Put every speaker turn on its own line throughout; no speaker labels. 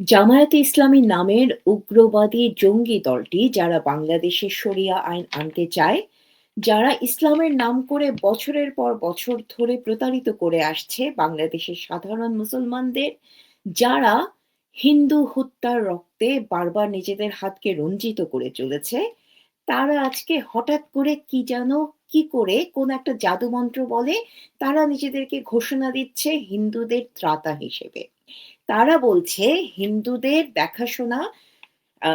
জামায়াতে ইসলামী নামের উগ্রবাদী জঙ্গি দলটি যারা বাংলাদেশে শরিয়া আইন আনতে চায়, যারা ইসলামের নাম করে বছরের পর বছর ধরে প্রতারিত করে আসছে বাংলাদেশের সাধারণ মুসলমানদের, যারা হিন্দু হত্যার রক্তে বারবার নিজেদের হাতকে রঞ্জিত করে চলেছে, তারা আজকে হঠাৎ করে কি যেন কি করে কোন একটা জাদুমন্ত্র বলে তারা নিজেদেরকে ঘোষণা দিচ্ছে হিন্দুদের ত্রাতা হিসেবে। তারা বলছে হিন্দুদের দেখাশোনা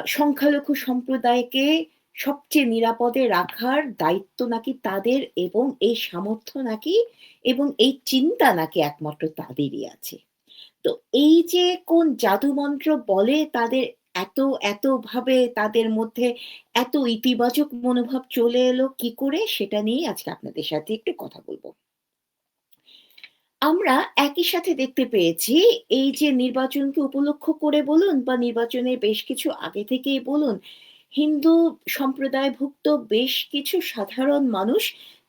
সংখ্যালঘু সম্প্রদায়কে সবচেয়ে নিরাপদে রাখার দায়িত্ব নাকি তাদের এবং এই সামর্থ্য নাকি এবং এই চিন্তা নাকি একমাত্র তাদেরই আছে। তো এই যে কোন জাদুমন্ত্র বলে তাদের এত, এতভাবে তাদের মধ্যে এত ইতিবাচক মনোভাব চলে এলো কি করে? সেটা নিয়েই আজকে আপনাদের সাথে একটু কথা বলব। আমরা একই সাথে দেখতে পেয়েছি এই যে নির্বাচনকে উপলক্ষ করে বলুন বা নির্বাচনের বেশ কিছু আগে থেকেই বলুন, হিন্দু সম্প্রদায়ভুক্ত বেশ কিছু সাধারণ মানুষ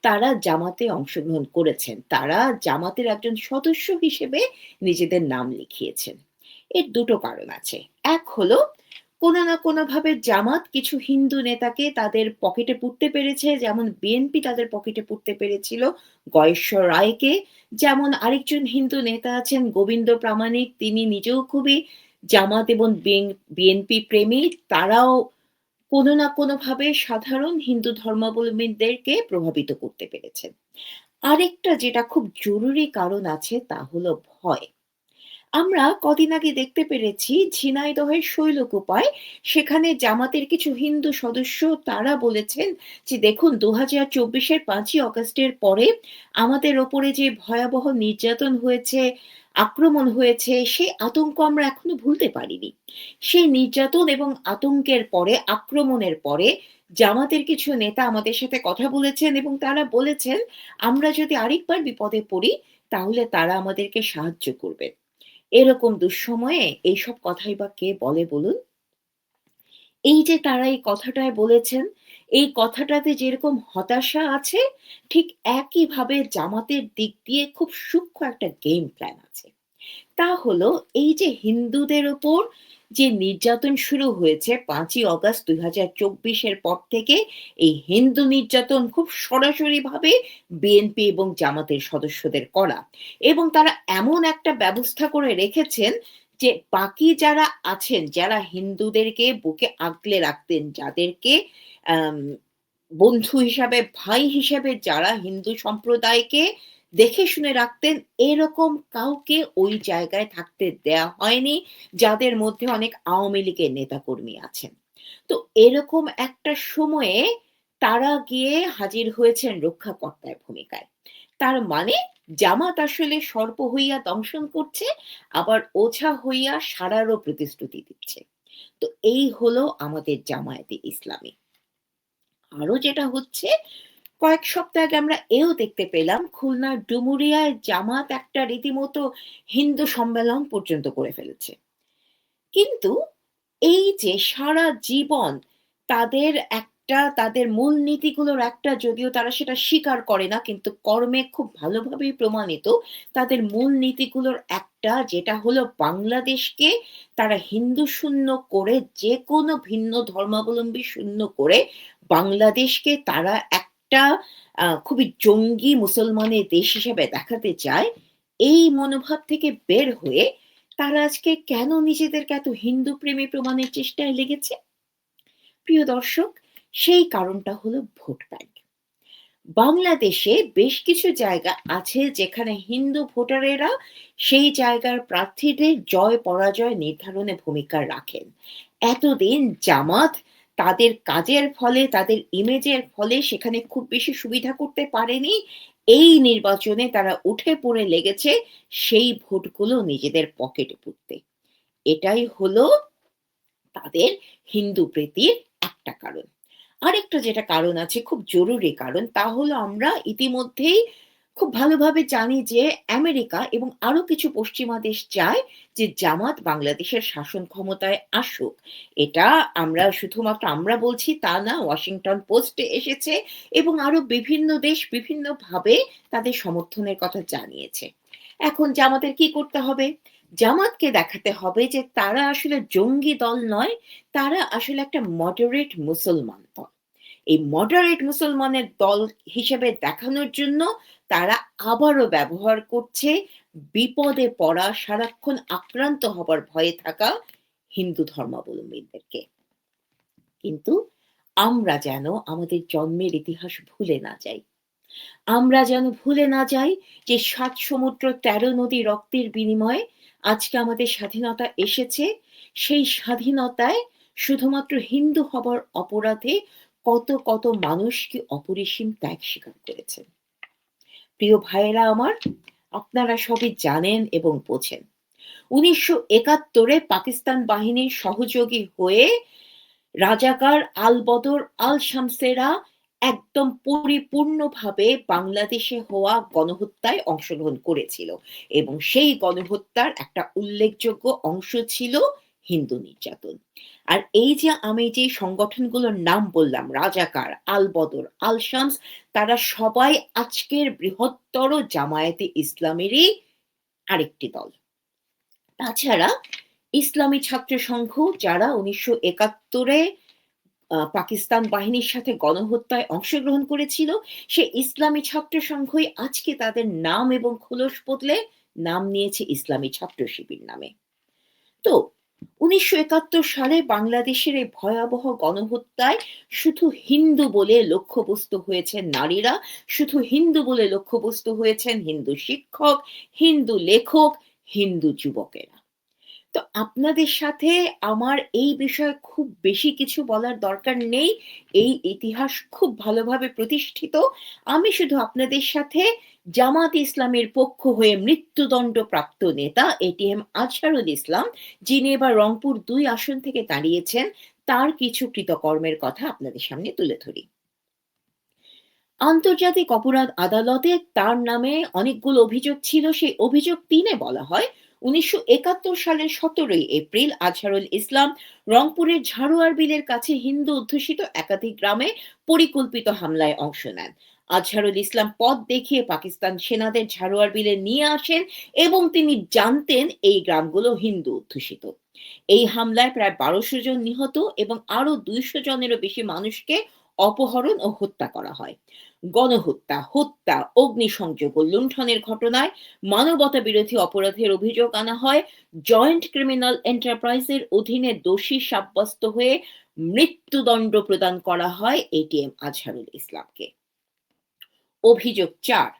তারা জামাতে অংশগ্রহণ করেছেন। তারা জামাতের একজন সদস্য হিসেবে নিজেদের নাম লিখিয়েছেন। এর দুটো কারণ আছে। এক হলো কোনো না কোনোভাবে জামাত কিছু হিন্দু নেতাকে তাদের পকেটে পুরতে পেরেছে, যেমন বিএনপি তাদের পকেটে পুরতে পেরেছিল গয়েশ্বর রায়কে। যেমন আরেকজন হিন্দু নেতা আছেন গোবিন্দ প্রামাণিক, তিনি নিজেও খুবই জামাত এবং বিএন বিএনপি প্রেমী। তারাও কোনো না কোনোভাবে সাধারণ হিন্দু ধর্মাবলম্বীদেরকে প্রভাবিত করতে পেরেছেন। আরেকটা যেটা খুব জরুরি কারণ আছে তা হলো ভয়। আমরা কদিন আগে দেখতে পেরেছি ঝিনাইদহের শৈলকুপায় সেখানে জামাতের কিছু হিন্দু সদস্য তারা বলেছেন যে দেখুন ২০২৪ এর ৫ই অগাস্টের পরে আমাদের ওপরে যে ভয়াবহ নির্যাতন হয়েছে, আক্রমণ হয়েছে সেই আতঙ্ক আমরা এখনও ভুলতে পারিনি। সেই নির্যাতন এবং আতঙ্কের পরে, আক্রমণের পরে জামাতের কিছু নেতা আমাদের সাথে কথা বলেছেন এবং তারা বলেছেন আমরা যদি আরেকবার বিপদে পড়ি তাহলে তারা আমাদেরকে সাহায্য করবেন। এরকম দুঃসময়ে এইসব কথাই বা কে বলে বলুন? এই যে তারা এই কথাটায় বলেছেন, এই কথাটাতে যেরকম হতাশা আছে, ঠিক একইভাবে জামাতের দিক দিয়ে খুব সূক্ষ্ম একটা গেম প্ল্যান আছে। তা হলো এই যে হিন্দুদের ওপর যে নির্যাতন শুরু হয়েছে ৫ই অগাস্ট ২০২৪ এর পর থেকে এই হিন্দু নির্যাতন খুব সরাসরিভাবে বিএনপি এবং জামাতের সদস্যদের করা। এবং তারা এমন একটা ব্যবস্থা করে রেখেছেন যে বাকি যারা আছেন, যারা হিন্দুদেরকে বুকে আগলে রাখতেন, যাদেরকে বন্ধু হিসাবে, ভাই হিসাবে যারা হিন্দু সম্প্রদায়কে দেখে শুনে রাখতেন, এরকম কাউকে ওই জায়গায় থাকতে দেয়া হয়নি, যাদের মধ্যে অনেক আওয়ামী লীগের নেতাকর্মী আছেন। তো এরকম একটা সময়ে তারা গিয়ে হাজির হয়েছেন রক্ষাকর্তার ভূমিকায়। তার মানে জামাত আসলে সর্প হইয়া দংশন করছে, আবার ওঝা হইয়া সারারও প্রতিশ্রুতি দিচ্ছে। তো এই হলো আমাদের জামায়াতে ইসলামী। আরও যেটা হচ্ছে কয়েক সপ্তাহ আগে আমরা এও দেখতে পেলাম, খুলনার ডুমুরিয়ায় জামাত একটা রীতিমতো হিন্দু সম্মেলন পর্যন্ত করে ফেলেছে। কিন্তু এই যে সারা জীবন তাদের একটা, তাদের মূলনীতিগুলোর একটা, যদিও তারা সেটা স্বীকার করে না, কিন্তু কর্মে খুব ভালোভাবেই প্রমাণিত। তাদের মূল মূলনীতিগুলোর একটা যেটা হলো বাংলাদেশকে তারা হিন্দু শূন্য করে, যেকোনো ভিন্ন ধর্মাবলম্বী শূন্য করে, বাংলাদেশকে তারা একটা খুবই জঙ্গি মুসলমানের দেশ হিসেবে দেখাতে চায়। এই মনোভাব থেকে বের হয়ে তারা আজকে কেন নিজেদেরকে এত হিন্দু প্রেমী প্রমাণের চেষ্টায় লেগেছে? প্রিয় দর্শক, সেই কারণটা হলো ভোট ব্যাংক। বাংলাদেশে বেশ কিছু জায়গা আছে যেখানে হিন্দু ভোটারেরা সেই জায়গার প্রার্থীদের জয়-পরাজয় নির্ধারণে ভূমিকা রাখেন। এতদিন জামাত তাদের কাজের ফলে, তাদের ইমেজের ফলে সেখানে খুব বেশি সুবিধা করতে পারেনি। এই নির্বাচনে তারা উঠে পড়ে লেগেছে সেই ভোটগুলো নিজেদের পকেটে পুরতে। এটাই হলো তাদের হিন্দু প্রীতির একটা কারণ। আরেকটা যেটা কারণ আছে খুব জরুরি কারণ তা হলো আমরা ইতিমধ্যেই খুব ভালোভাবে জানি যে আমেরিকা এবং আরও কিছু পশ্চিমা দেশ চায় যে জামাত বাংলাদেশের শাসন ক্ষমতায় আসুক। এটা আমরা শুধুমাত্র আমরা বলছি তা না, ওয়াশিংটন পোস্টে এসেছে এবং আরও বিভিন্ন দেশ বিভিন্নভাবে তাদের সমর্থনের কথা জানিয়েছে। এখন জামাতের কি করতে হবে? জামাতকে দেখাতে হবে যে তারা আসলে জঙ্গি দল নয়, তারা আসলে একটা মডারেট মুসলমান দল। এই মডারেট মুসলমানের দল হিসেবে দেখানোর জন্য তারা আবারও ব্যবহার করছে বিপদে পড়া, সারাক্ষণ আক্রান্ত হবার ভয়ে থাকা হিন্দু ধর্মাবলম্বীদেরকে। কিন্তু আমরা যেন আমাদের জন্মের ইতিহাস ভুলে না যাই। আমরা যেন ভুলে না যাই যে সাত সমুদ্র ১৩ নদী রক্তের বিনিময়ে আজকে আমাদের স্বাধীনতা এসেছে। সেই স্বাধীনতায় শুধুমাত্র হিন্দু হবার অপরাধে কত, কত মানুষ কি অপরিসীম ত্যাগ স্বীকার করেছেন। প্রিয় ভাইয়েরা আমার, আপনারা সবই জানেন এবং বোঝেন। ১৯৭১ এ পাকিস্তান বাহিনীর সহযোগী হয়ে রাজাকার আল-বদর, আল-শামসেরা একদম পরিপূর্ণভাবে বাংলাদেশে হওয়া গণহত্যায় অংশগ্রহণ করেছিল এবং সেই গণহত্যার একটা উল্লেখযোগ্য অংশ ছিল হিন্দু নির্যাতন। আর এই যে আমি যে সংগঠনগুলোর নাম বললাম রাজাকার, আল-বদর, আল-শামস তারা সবাই আজকের বৃহত্তর জামায়াতে ইসলামেরই আরেকটি দল। তাছাড়া ইসলামী ছাত্র সংঘ যারা ১৯৭১ এ আ পাকিস্তান বাহিনীর সাথে গণহত্যায় অংশগ্রহণ করেছিল, সে ইসলামী ছাত্র সংঘই আজকে তাদের নাম এবং খোলস বদলে নাম নিয়েছে ইসলামী ছাত্র শিবির নামে। তো ১৯৭১ সালে বাংলাদেশের এই ভয়াবহ গণহত্যায় শুধু হিন্দু বলে লক্ষ্যবস্তু হয়েছেন নারীরা, শুধু হিন্দু বলে লক্ষ্যবস্তু হয়েছেন হিন্দু শিক্ষক, হিন্দু লেখক, হিন্দু যুবকেরা। তো আপনাদের সাথে আমার এই বিষয়ে খুব বেশি কিছু বলার দরকার নেই। এই ইতিহাস খুব ভালোভাবে প্রতিষ্ঠিত। আমি শুধু আপনাদের সাথে জামাত ইসলামের পক্ষ হয়ে মৃত্যুদণ্ডপ্রাপ্ত নেতা এটিএম আজহারুল ইসলাম, যিনি এবার রংপুর ২ আসন থেকে দাঁড়িয়েছেন, তার কিছু কৃতকর্মের কথা আপনাদের সামনে তুলে ধরি। আন্তর্জাতিক অপরাধ আদালতে তার নামে অনেকগুলো অভিযোগ ছিল। সেই অভিযোগ ৩ এ বলা হয় ১৯৭১ সালের ১৭ই এপ্রিল আজহারুল ইসলাম রংপুরের ঝাড়ুয়ার বিলের কাছে হিন্দু অধ্যুষিত একাধিক গ্রামে পরিকল্পিত হামলায় অংশ নেন। আজহারুল ইসলাম পথ দেখিয়ে পাকিস্তান সেনাদের ঝাড়ুয়ার বিলে নিয়ে আসেন এবং তিনি জানতেন এই গ্রামগুলো হিন্দু অধ্যুষিত। এই হামলায় প্রায় বারোশো জন নিহত এবং আরও দুইশো জনেরও বেশি মানুষকে অপহরণ ও হত্যা করা হয়। গণহত্যা, হত্যা, অগ্নিসংযোগ ও লুণ্ঠনের ঘটনায় মানবতা বিরোধী অপরাধের অভিযোগ আনা হয়। জয়েন্ট ক্রিমিনাল এন্টারপ্রাইজের অধীনে দোষী সাব্যস্ত হয়ে মৃত্যুদণ্ড প্রদান করা হয় এটিএম আজহারুল ইসলামকে। অভিযোগ ৪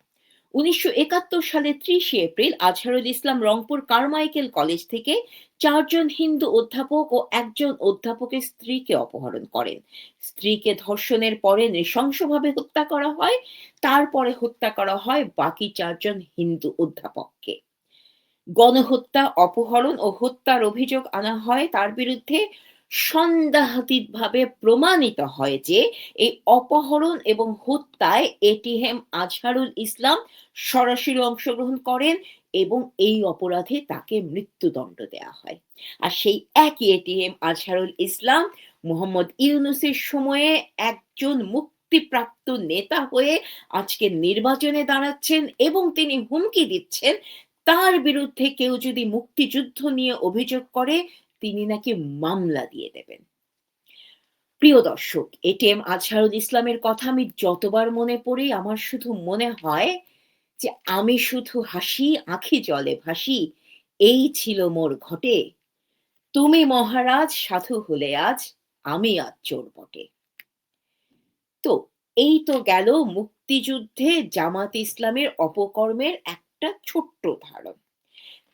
১৯৭১ সালের ৩০ April Azharul Islam Rangpur Carmichael college থেকে ৪ জন হিন্দু অধ্যাপক ও একজন অধ্যাপকের স্ত্রীকে অপহরণ করেন। স্ত্রীকে ধর্ষণের পরে নৃশংসভাবে হত্যা করা হয়। তারপরে হত্যা করা হয় বাকি চারজন হিন্দু অধ্যাপককে। গণহত্যা, অপহরণ ও হত্যার অভিযোগ আনা হয় তার বিরুদ্ধে। সন্দেহাতীতভাবে প্রমাণিত হয় যে এই অপহরণ এবং হত্যায় এটিএম আজহারুল ইসলাম সরাসরি অংশগ্রহণ করেন এবং এই অপরাধে তাকে মৃত্যুদণ্ড দেয়া হয়। আর সেই একই এটিএম আজহারুল ইসলাম মোহাম্মদ ইউনুসের সময়ে একজন মুক্তিপ্রাপ্ত নেতা হয়ে আজকে নির্বাচনে দাঁড়াচ্ছেন এবং তিনি হুমকি দিচ্ছেন, তার বিরুদ্ধে কেউ যদি মুক্তিযুদ্ধ নিয়ে অভিযোগ করে তিনি নাকি মামলা দিয়ে দেবেন। প্রিয় দর্শক, এটিএম আজহারুল ইসলামের কথা আমি যতবার মনে পড়ি আমার শুধু মনে হয় যে আমি শুধু হাসি আঁখি জলে ভাসি, এই ছিল মোর ঘটে। তুমি মহারাজ সাধু হলে আজ, আমি আজ চোর বটে। তো এই তো গেল মুক্তিযুদ্ধে জামাত ইসলামের অপকর্মের একটা ছোট্ট উদাহরণ।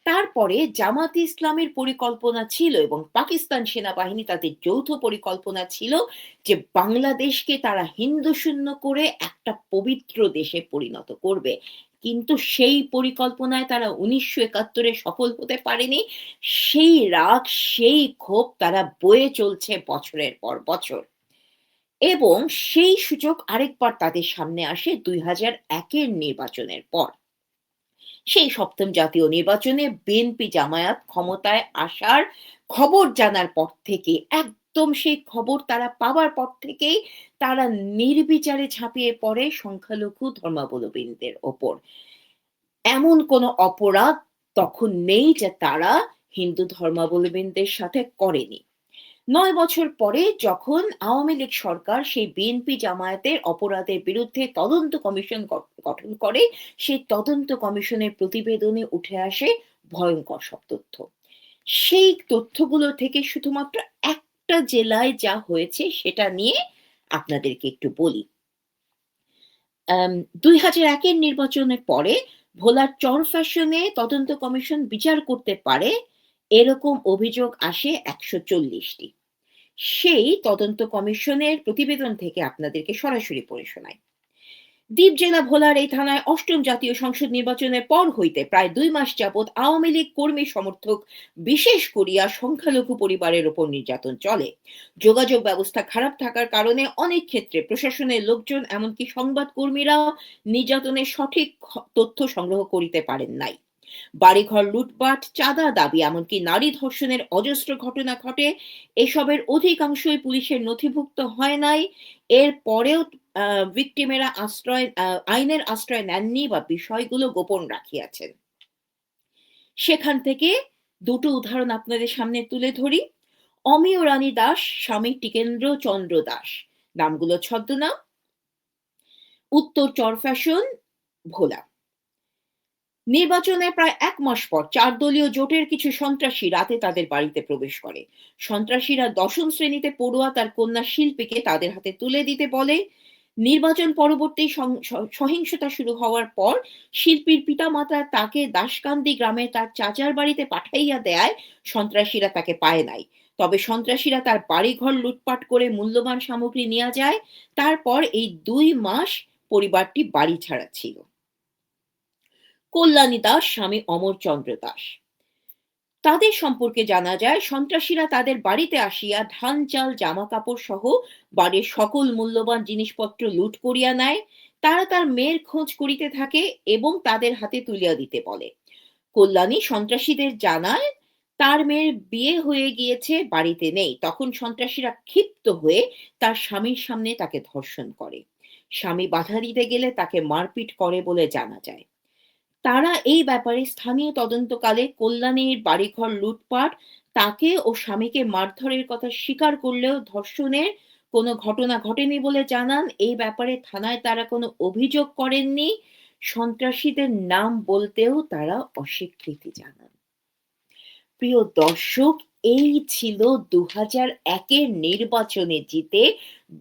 তারপরে জামাতে ইসলামের পরিকল্পনা ছিল এবং পাকিস্তান সেনাবাহিনী তাদের যৌথ পরিকল্পনা ছিল যে বাংলাদেশকে তারা হিন্দু শূন্য করে একটা পবিত্র দেশে পরিণত করবে। কিন্তু সেই পরিকল্পনায় তারা উনিশশো একাত্তরে সফল হতে পারেনি। সেই রাগ, সেই ক্ষোভ তারা বয়ে চলছে বছরের পর বছর। এবং সেই সুযোগ আরেকবার তাদের সামনে আসে দুই হাজার একের নির্বাচনের পর। সেই সপ্তম জাতীয় নির্বাচনে বিএনপি জামায়াত ক্ষমতায় আসার খবর জানার পর থেকে, একদম সেই খবর তারা পাওয়ার পর থেকেই তারা নির্বিচারে ঝাঁপিয়ে পড়ে সংখ্যালঘু ধর্মাবলম্বীদের ওপর। এমন কোনো অপরাধ তখন নেই যে তারা হিন্দু ধর্মাবলম্বীদের সাথে করেনি নয় বছর পরে যখন আওয়ামী লীগ সরকার সেই বিএনপি জামায়াতের অপরাধের বিরুদ্ধে তদন্ত কমিশন গঠন করে, সেই তদন্ত কমিশনের প্রতিবেদনে উঠে আসে ভয়ঙ্কর সব তথ্য। সেই তথ্যগুলো থেকে শুধুমাত্র একটা জেলায় যা হয়েছে সেটা নিয়ে আপনাদেরকে একটু বলি। দুই হাজার একের নির্বাচনের পরে ভোলার চর ফ্যাশনে তদন্ত কমিশন বিচার করতে পারে এরকম অভিযোগ আসে একশো চল্লিশটি। সেই তদন্ত কমিশনের প্রতিবেদন থেকে আপনাদেরকে সরাসরি পড়ে শোনায় দ্বীপ জেলা ভোলার এই থানায় অষ্টম জাতীয় সংসদ নির্বাচনের পর হইতে প্রায় দুই মাস যাবৎ আওয়ামী লীগ কর্মী সমর্থক বিশেষ করিয়া সংখ্যালঘু পরিবারের উপর নির্যাতন চলে। যোগাযোগ ব্যবস্থা খারাপ থাকার কারণে অনেক ক্ষেত্রে প্রশাসনের লোকজন এমনকি সংবাদ কর্মীরাও নির্যাতনের সঠিক তথ্য সংগ্রহ করিতে পারেন নাই। বাড়িঘর লুটপাট, চাঁদা দাবি, এমনকি নারী ধর্ষণের অজস্র ঘটনা ঘটে, এসবের অধিকাংশই পুলিশের নথিভুক্ত হয় নাই। এর পরেও ভিকটিমেরা আশ্রয় আইনের আশ্রয় নেননি বা বিষয়গুলো গোপন রাখিয়াছেন। সেখান থেকে দুটো উদাহরণ আপনাদের সামনে তুলে ধরি। অমিয় রানী দাস, স্বামী টিকেন্দ্র চন্দ্র দাস। নামগুলো ছদ্মনাম। উত্তর চরফ্যাশন, ভোলা। নির্বাচনের প্রায় এক মাস পর চার দলীয় জোটের কিছু সন্ত্রাসী রাতে তাদের বাড়িতে প্রবেশ করে। সন্ত্রাসীরা দশম শ্রেণীতে পড়ুয়া তার কন্যা শিল্পীকে তাদের হাতে তুলে দিতে বলে। নির্বাচন পরবর্তী সহিংসতা শুরু হওয়ার পর শিল্পীর পিতামাতা তাকে দাসকান্দি গ্রামে তার চাচার বাড়িতে পাঠাইয়া দেয় সন্ত্রাসীরা তাকে পায় নাই। তবে সন্ত্রাসীরা তার বাড়িঘর লুটপাট করে মূল্যবান সামগ্রী নিয়ে যায়। তারপর এই দুই মাস পরিবারটি বাড়ি ছাড়া ছিল। কল্যাণী দাস, স্বামী অমরচন্দ্র দাস। তাদের সম্পর্কে জানা যায়, সন্ত্রাসীরা তাদের বাড়িতে আসিয়া ধান, চাল জামা কাপড় সহ বাড়ির সকল মূল্যবান জিনিসপত্র লুট করিয়া নেয়। তারা তার মেয়ের খোঁজ করিতে থাকে এবং তাদের হাতে তুলিয়া দিতে বলে। কল্যাণী সন্ত্রাসীদের জানায়, তার মেয়ের বিয়ে হয়ে গিয়েছে, বাড়িতে নেই। তখন সন্ত্রাসীরা ক্ষিপ্ত হয়ে তার স্বামীর সামনে তাকে ধর্ষণ করে। স্বামী বাধা দিতে গেলে তাকে মারপিট করে বলে জানা যায়। তারা এই ব্যাপারে স্থানীয় তদন্তকালে কল্যাণীর বাড়িঘর লুটপাট, তাকে ও স্বামীকে মারধরের কথা স্বীকার করলেও ধর্ষণের কোনো ঘটনা ঘটেনি বলে জানান। এই ব্যাপারে থানায় তারা কোনো অভিযোগ করেননি। সন্ত্রাসীদের নাম বলতেও তারা অস্বীকৃতি জানান। প্রিয় দর্শক, এই ছিল দু হাজার একের নির্বাচনে জিতে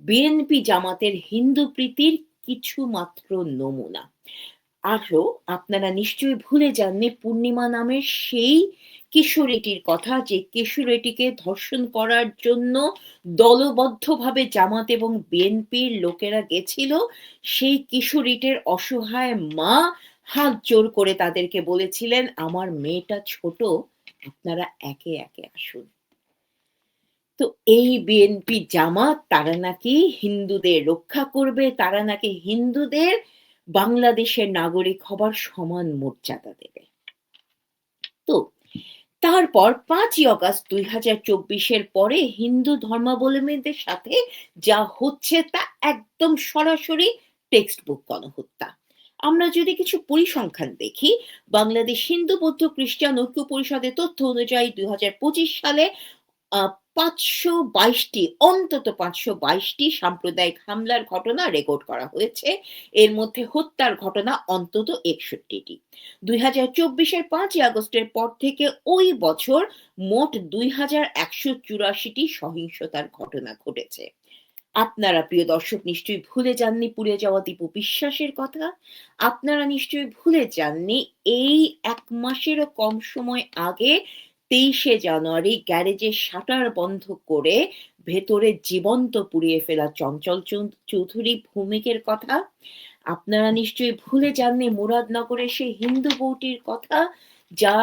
বিএনপি জামাতের হিন্দু প্রীতির কিছু মাত্র নমুনা। আরও আপনারা নিশ্চয়ই ভুলে যাননি পূর্ণিমা নামের সেই কিশোরীটির কথা যে কিশোরীটিকে ধর্ষণ করার জন্য দলবদ্ধভাবে জামাত এবং বিএনপির লোকেরা গেছিল। সেই কিশোরীটির অসহায় মা হাত জোর করে তাদেরকে বলেছিলেন, আমার মেয়েটা ছোট, আপনারা একে একে আসুন। তো এই বিএনপি জামাত, তারা নাকি হিন্দুদের রক্ষা করবে, তারা নাকি হিন্দুদের বাংলাদেশের নাগরিক হবার সমান মর্যাদা দেবে। তো, তারপর পাঁচই অগাস্ট দুই হাজার চব্বিশের পরে হিন্দু ধর্মাবলম্বীদের সাথে যা হচ্ছে তা একদম সরাসরি টেক্সট বুক গণহত্যা। আমরা যদি কিছু পরিসংখ্যান দেখি, বাংলাদেশ হিন্দু বৌদ্ধ খ্রিস্টান ঐক্য পরিষদের তথ্য অনুযায়ী দুই হাজার পঁচিশ সালে পাঁচশো বাইশটি, অন্তত পাঁচশো বাইশটি সাম্প্রদায়িক হামলার ঘটনা রেকর্ড করা হয়েছে। এর মধ্যে হত্যার ঘটনা অন্তত একষট্টিটি। দুই হাজার চব্বিশের পাঁচই আগস্টের পর থেকে ওই বছর মোট দুই হাজার একশো চুরাশিটি সহিংসতার ঘটনা ঘটেছে। আপনারা প্রিয় দর্শক, নিশ্চয়ই ভুলে যাননি পুড়ে যাওয়া দীপু বিশ্বাসের কথা? আপনারা নিশ্চয়ই ভুলে যাননি, এই এক মাসেরও কম সময় আগে তেইশে জানুয়ারি গ্যারেজের শাটার বন্ধ করে ভেতরে জীবন্ত পুড়িয়ে ফেলা চঞ্চল চৌধুরী ভূমিকের কথা। আপনারা নিশ্চয়ই ভুলে যাননি মুরাদনগরের সেই হিন্দু বউটির কথা যা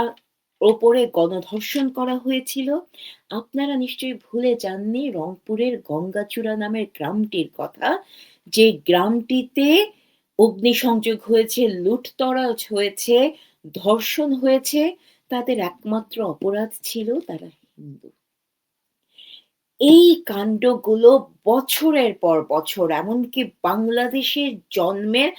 ওপরে গণধর্ষণ করা হয়েছিল। আপনারা নিশ্চয়ই ভুলে যাননি রংপুরের গঙ্গাচূড়া নামের গ্রামটির কথা, যে গ্রামটিতে অগ্নিসংযোগ হয়েছে, লুটতরাজ হয়েছে, ধর্ষণ হয়েছে। তাদের একমাত্র অপরাধ ছিল তারা হিন্দু। এই কাণ্ডগুলো বছরের পর বছর, এমনকি বাংলাদেশের জন্মের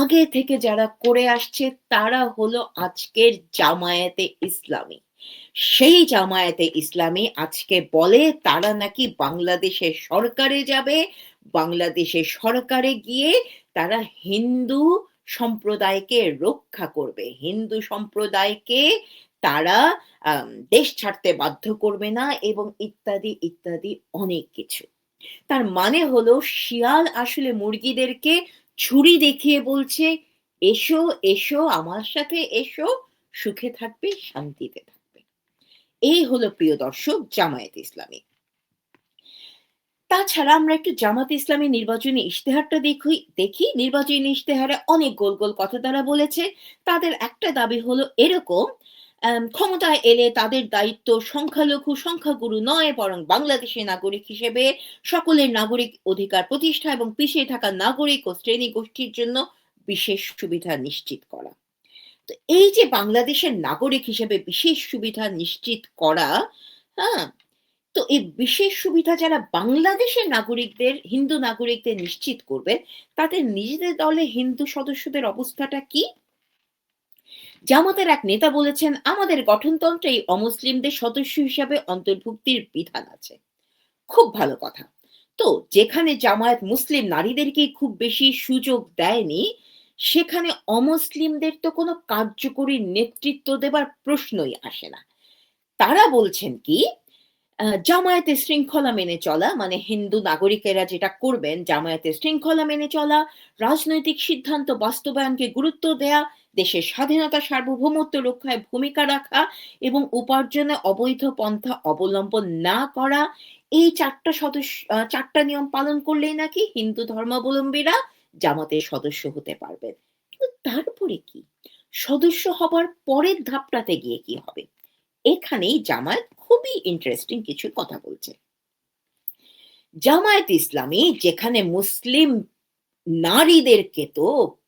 আগে থেকে যারা করে আসছে, তারা হলো আজকের জামায়াতে ইসলামী। সেই জামায়াতে ইসলামী আজকে বলে তারা নাকি বাংলাদেশের সরকারে যাবে, বাংলাদেশের সরকারে গিয়ে তারা হিন্দু সম্প্রদায়কে রক্ষা করবে। হিন্দু সম্প্রদায়কে তারা দেশ ছাড়তে বাধ্য করবে না এবং ইত্যাদি ইত্যাদি অনেক কিছু। তার মানে হলো শিয়াল আসলে মুরগিদেরকে ছুরি দেখিয়ে বলছে, এসো এসো, আমার সাথে এসো, সুখে থাকবে, শান্তিতে থাকবে। এই হলো প্রিয় দর্শক জামায়াত ইসলামী। তাছাড়া আমরা একটু জামাত ইসলামী নির্বাচনী ইশতেহারটা দেখি দেখি। নির্বাচনী ইশতেহারে অনেক গোল গোল কথা তারা বলেছে। তাদের একটা দাবি হলো এরকম ক্ষমতায় এলে তাদের দায়িত্ব সংখ্যালঘু, সংখ্যাগুরু নয়, বরং বাংলাদেশের নাগরিক হিসেবে সকলের নাগরিক অধিকার প্রতিষ্ঠা এবং পিছিয়ে থাকা নাগরিক ও শ্রেণি গোষ্ঠীর জন্য বিশেষ সুবিধা নিশ্চিত করা। তো এই যে বাংলাদেশের নাগরিক হিসেবে বিশেষ সুবিধা নিশ্চিত করা হ্যাঁ তো এই বিশেষ সুবিধা যারা বাংলাদেশের নাগরিকদের, হিন্দু নাগরিকদের নিশ্চিত করবে, তাদের নিজেদের দলে হিন্দু সদস্যদের অবস্থাটা কি? জামাতের এক নেতা বলেছেন, আমাদের গঠনতন্ত্রেই অমুসলিমদের সদস্য হিসাবে অন্তর্ভুক্তির বিধান আছে। খুব ভালো কথা। তো যেখানে জামায়াত মুসলিম নারীদেরকে খুব বেশি সুযোগ দেয়নি, সেখানে অমুসলিমদের তো কোনো কার্যকরী নেতৃত্ব দেবার প্রশ্নই আসে না। তারা বলছেন কি জামায়াতে শৃঙ্খলা মেনে চলা মানে হিন্দু নাগরিকেরা যেটা করবেন জামায়াতে শৃঙ্খলা মেনে চলা, রাজনৈতিক সিদ্ধান্ত বাস্তবায়নকে গুরুত্ব দেয়া দেশের স্বাধীনতা সার্বভৌমত্ব রক্ষায় ভূমিকা রাখা এবং উপার্জনে অবৈধ পন্থা অবলম্বন না করা, এই চারটা সদস্য চারটা নিয়ম পালন করলেই নাকি হিন্দু ধর্মাবলম্বীরা জামাতের সদস্য হতে পারবেন। তারপরে কি? সদস্য হবার পরের ধাপটাতে গিয়ে কি হবে? এখানেই জামায়াত খুবই ইন্টারেস্টিং কিছু কথা বলছে। জামায়াত ইসলামী যেখানে মুসলিম নারীদেরকে তো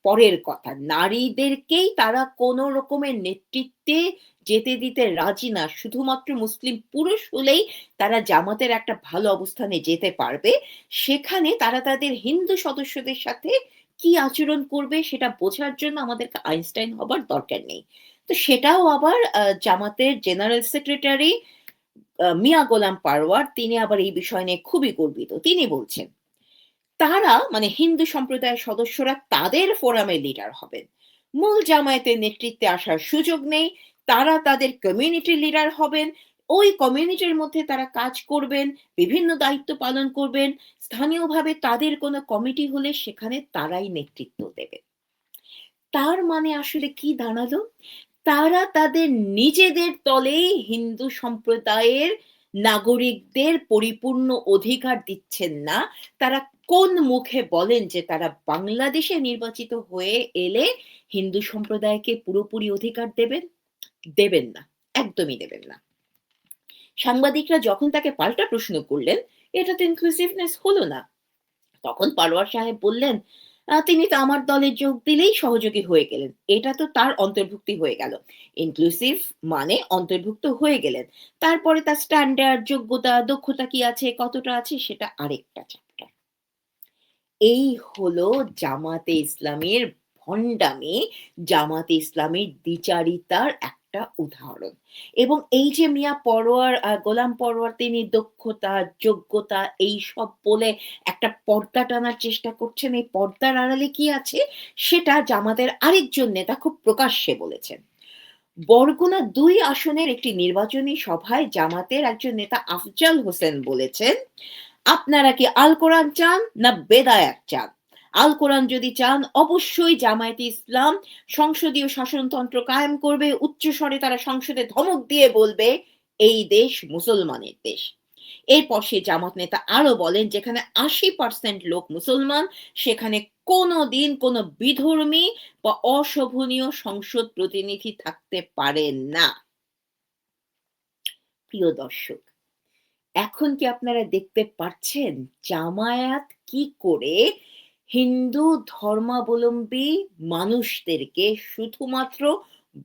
পরের কথা। নারীদেরকেই তারা কোনো রকমের নেতৃত্বে যেতে দিতে রাজি না। শুধুমাত্র মুসলিম পুরুষ হলেই তারা জামাতের একটা ভালো অবস্থানে যেতে পারবে। সেখানে তারা তাদের হিন্দু সদস্যদের সাথে কি আচরণ করবে সেটা বোঝার জন্য আমাদেরকে আইনস্টাইন হবার দরকার নেই। তো সেটাও আবার জামাতের জেনারেল সেক্রেটারি মিয়া গোলাম পারওয়ার তিনি আবার এই বিষয় নিয়ে খুবই গর্বিত। তিনি বলছেন তারা মানে হিন্দু সম্প্রদায়ের সদস্যরা তাদের ফোরামে লিডার হবেন। মূল জামায়াতের নেতৃত্বে আসার সুযোগ নেই, তারা তাদের কমিউনিটি লিডার হবেন, ওই কমিউনিটির মধ্যে তারা কাজ করবেন, বিভিন্ন দায়িত্ব পালন করবেন, স্থানীয়ভাবে তাদের কোনো কমিটি হলে সেখানে তারাই নেতৃত্ব দেবে তার মানে আসলে কি দাঁড়াল? তারা তাদের নিজেদের তলেই হিন্দু সম্প্রদায়ের নাগরিকদের পরিপূর্ণ অধিকার দিচ্ছেন না। তারা কোন মুখে বলেন যে তারা বাংলাদেশে নির্বাচিত হয়ে এলে হিন্দু সম্প্রদায়কে পুরোপুরি অধিকার দেবেন? দেবেন না, একদমই দেবেন না। সাংবাদিকরা যখন তাকে পাল্টা প্রশ্ন করলেন, এটা তো ইনক্লুসিভনেস হলো না। তখন পারোয়ার সাহেব বললেন তিনি তো আমার দলে যোগ দিলেই সহযোগী হয়ে গেলেন। এটা তো তার অন্তর্ভুক্তি হয়ে গেল। ইনক্লুসিভ মানে অন্তর্ভুক্ত হয়ে গেলেন। তারপরে তার স্ট্যান্ডার্ড যোগ্যতা, দক্ষতা কি আছে, কতটা আছে, সেটা আরেকটা চ্যাপ্টার এই হলো জামাতে ইসলামের ভণ্ডামি, জামাতে ইসলামের দ্বিচারিতার একটা উদাহরণ। এবং এই যে মিয়া পরোয়ার গোলাম পরোয়ার, তিনি দক্ষতা, যোগ্যতা, এই সব বলে একটা পর্দা টানার চেষ্টা করছেন, এই পর্দার আড়ালে কি আছে? সেটা জামাতের আরেকজন নেতা খুব প্রকাশ্যে বলেছেন। বরগুনা দুই আসনের একটি নির্বাচনী সভায় জামাতের একজন নেতা আফজাল হোসেন বলেছেন, আপনারা কি আল কোরআন চান না বেদায়াত চান? আল কোরআন যদি চান, অবশ্যই জামায়াতে ইসলাম সংসদীয় শাসনতন্ত্র কায়েম করবে। উচ্চস্বরে তারা সংসদে ধমক দিয়ে বলবে, এই দেশ মুসলমানের দেশ। এরপর সে জামাত নেতা আরও বলেন, যেখানে আশি পার্সেন্ট লোক মুসলমান, সেখানে কোনো দিন কোনো বিধর্মী বা অশোভনীয় সংসদ প্রতিনিধি থাকতে পারে না। প্রিয় দর্শক, এখন কি আপনারা দেখতে পাচ্ছেন জামায়াত কি করে হিন্দু ধর্মাবলম্বী মানুষদেরকে শুধুমাত্র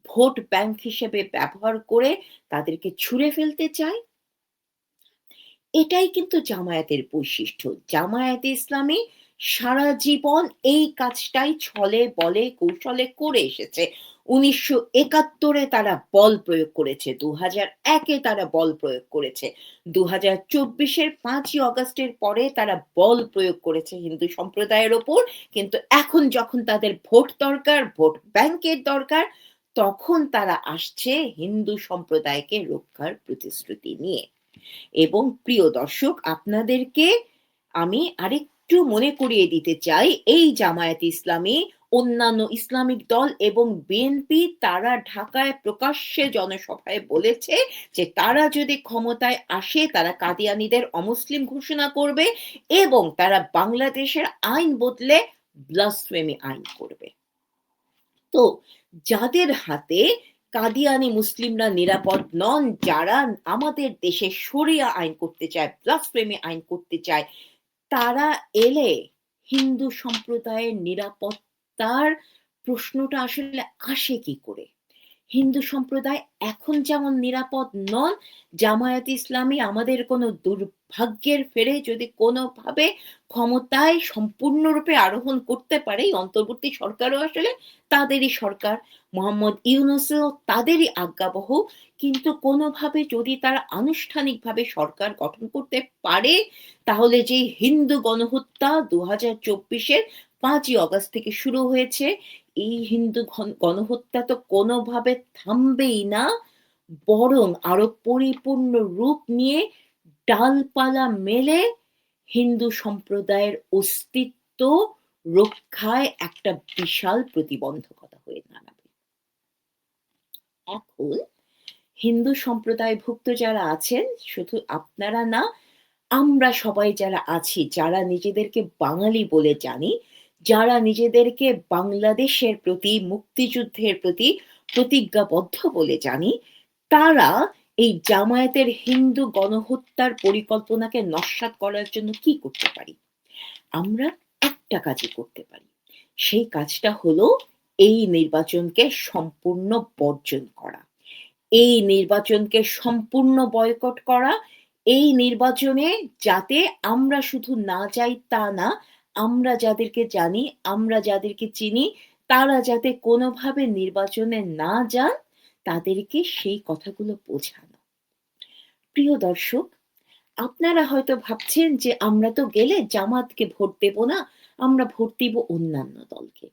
ভোট ব্যাংক হিসেবে ব্যবহার করে তাদেরকে ছুঁড়ে ফেলতে চায়? এটাই কিন্তু জামায়াতের বৈশিষ্ট্য। জামায়াতে ইসলামী সারা জীবন এই কাজটাই ছলে বলে কৌশলে করে এসেছে। উনিশশো একাত্তরে তারা বল প্রয়োগ করেছে দু হাজার একে তারা বল প্রয়োগ করেছে দু হাজার চব্বিশের পাঁচই অগস্টের পরে তারা বল প্রয়োগ করেছে হিন্দু সম্প্রদায়ের ওপর, কিন্তু এখন যখন তাদের ভোট দরকার, ভোট ব্যাংকের দরকার, তখন তারা আসছে হিন্দু সম্প্রদায়কে রক্ষার প্রতিশ্রুতি নিয়ে। এবং প্রিয় দর্শক, আপনাদেরকে আমি আরেকটু মনে করিয়ে দিতে চাই, এই জামায়াত ইসলামী অন্যান্য ইসলামিক দল এবং বিএনপি তারা ঢাকায় প্রকাশ্যে জনসভায় বলেছে যে তারা যদি ক্ষমতায় আসে, তারা কাদিয়ানিদের অমুসলিম ঘোষণা করবে এবং তারা বাংলাদেশের আইন বদলে ব্লাসফেমি আইন করবে। তো যাদের হাতে কাদিয়ানি মুসলিমরা নিরাপদ নন, যারা আমাদের দেশে সরিয়া আইন করতে চায় ব্লাসফেমি আইন করতে চায়, তারা এলে হিন্দু সম্প্রদায়ের নিরাপত্তার প্রশ্নটা আসলে আসে কি করে? হিন্দু সম্প্রদায় এখন যেমন নিরাপদ নন, জামায়াত ইসলামী আমাদের কোনো দুর্ভাগ্যের ফেরে যদি কোনোভাবে ক্ষমতায় সম্পূর্ণরূপে আরোহণ করতে পারে অন্তর্বর্তী সরকারও আসলে তাদেরই সরকার। মোহাম্মদ ইউনুসও তাদেরই আজ্ঞাবহ। কিন্তু কোনোভাবে যদি তারা আনুষ্ঠানিকভাবে সরকার গঠন করতে পারে, তাহলে যে হিন্দু গণহত্যা দু হাজার চব্বিশের পাঁচই অগস্ট থেকে শুরু হয়েছে। এই হিন্দু গণহত্যা তো কোনোভাবে থামবেই না, বরং আরও পরিপূর্ণ রূপ নিয়ে ডালপালা মেলে হিন্দু সম্প্রদায়ের অস্তিত্ব রক্ষায় একটা বিশাল প্রতিবন্ধকতা হয়ে দাঁড়াবে। এখন হিন্দু সম্প্রদায়ভুক্ত যারা আছেন, শুধু আপনারা না, আমরা সবাই যারা আছি, যারা নিজেদেরকে বাঙালি বলে জানি যারা নিজেদেরকে বাংলাদেশের প্রতি, মুক্তিযুদ্ধের প্রতি প্রতিজ্ঞাবদ্ধ বলে জানি, তারা এই জামায়াতের হিন্দু গণহত্যার পরিকল্পনাকে নস্বাত করার জন্য কি করতে পারি? আমরা একটা কাজই করতে পারি। সেই কাজটা হলো এই নির্বাচনকে সম্পূর্ণ বর্জন করা। এই নির্বাচনকে সম্পূর্ণ বয়কট করা। এই নির্বাচনে যাতে আমরা শুধু না যাই তা না আমরা যাদেরকে জানি, আমরা যাদেরকে চিনি, তারা যাতে কোনোভাবে নির্বাচনে না যান, তাদেরকে সেই কথাগুলো বোঝানো। প্রিয় দর্শক, আপনারা হয়তো ভাবছেন যে আমরা তো গেলে জামাতকে ভোট দেব না, আমরা ভোট দিব অন্যান্য দলকে।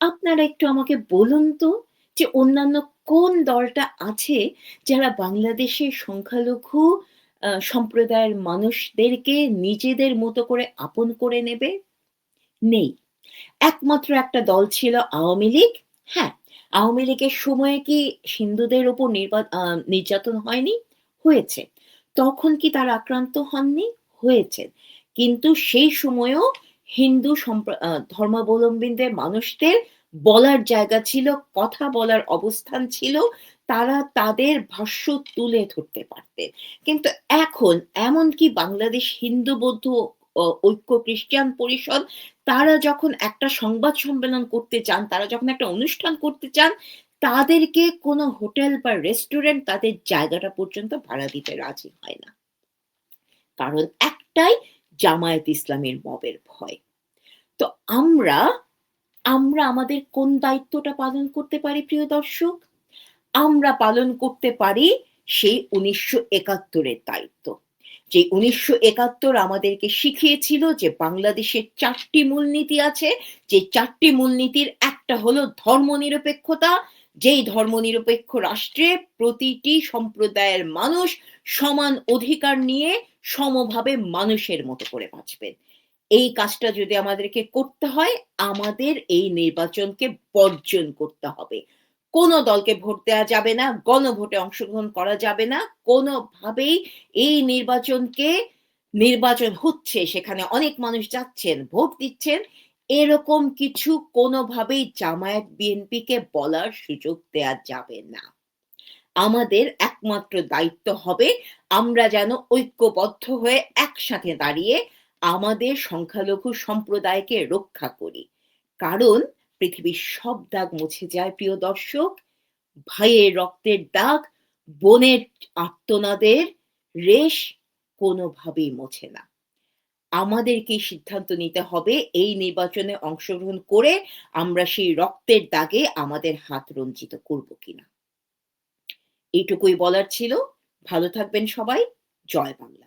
আপনারা একটু আমাকে বলুন তো যে অন্যান্য কোন দলটা আছে যারা বাংলাদেশের সংখ্যালঘু সম্প্রদায়ের মানুষদেরকে নিজেদের মতো করে আপন করে নেবে? নেই। একমাত্র একটা দল ছিল আওয়ামী লীগ। হ্যাঁ আওয়ামী লীগের সময়ে কি হিন্দুদের উপর নির্যাতন হয়নি? হয়েছে। তখন কি তারা আক্রান্ত হননি? হয়েছে। কিন্তু সেই সময়েও হিন্দু সম্প্র ধর্মাবলম্বীদের মানুষদের বলার জায়গা ছিল, কথা বলার অবস্থান ছিল, তারা তাদের ভাষ্য তুলে ধরতে পারতেন কিন্তু এখন এমনকি বাংলাদেশ হিন্দু, বৌদ্ধ ঐক্য খ্রিস্টান পরিষদ, তারা যখন একটা সংবাদ সম্মেলন করতে চান, তারা যখন একটা অনুষ্ঠান করতে চান, তাদেরকে কোনো হোটেল বা রেস্টুরেন্ট তাদের জায়গাটা পর্যন্ত ভাড়া দিতে রাজি হয় না। কারণ একটাই জামায়াত ইসলামের মবের ভয়। তো আমরা আমরা আমাদের কোন দায়িত্বটা পালন করতে পারি, প্রিয় দর্শক? আমরা পালন করতে পারি সেই উনিশশো একাত্তরের দায়িত্ব। যে উনিশশো একাত্তর আমাদেরকে শিখিয়েছিল যে বাংলাদেশের চারটি মূলনীতি আছে। যে চারটি মূলনীতির একটা হলো ধর্মনিরপেক্ষতা। যেই ধর্মনিরপেক্ষ রাষ্ট্রে প্রতিটি সম্প্রদায়ের মানুষ সমান অধিকার নিয়ে সমভাবে মানুষের মতো করে বাঁচবেন। এই কাজটা যদি আমাদেরকে করতে হয়, আমাদের এই নির্বাচনকে বর্জন করতে হবে। কোনো দলকে ভোট দেওয়া যাবে না, গণভোটে অংশগ্রহণ করা যাবে না। কোনোভাবেই এই নির্বাচনকে নির্বাচন হচ্ছে, সেখানে অনেক মানুষ যাচ্ছেন, ভোট দিচ্ছেন, এরকম কিছু কোনোভাবেই জামায়াত বিএনপিকে বলার সুযোগ দেয়া যাবে না। আমাদের একমাত্র দায়িত্ব হবে আমরা যেন ঐক্যবদ্ধ হয়ে একসাথে দাঁড়িয়ে আমাদের সংখ্যালঘু সম্প্রদায়কে রক্ষা করি কারণ পৃথিবীর সব দাগ মুছে যায়, প্রিয় দর্শক ভাইয়ের রক্তের দাগ, বোনের আত্মনাদের রেশ কোনোভাবেই মোছে না আমাদেরকেই সিদ্ধান্ত নিতে হবে এই নির্বাচনে অংশগ্রহণ করে আমরা সেই রক্তের দাগে আমাদের হাত রঞ্জিত করব কিনা। এইটুকুই বলার ছিল। ভালো থাকবেন সবাই। জয় বাংলা।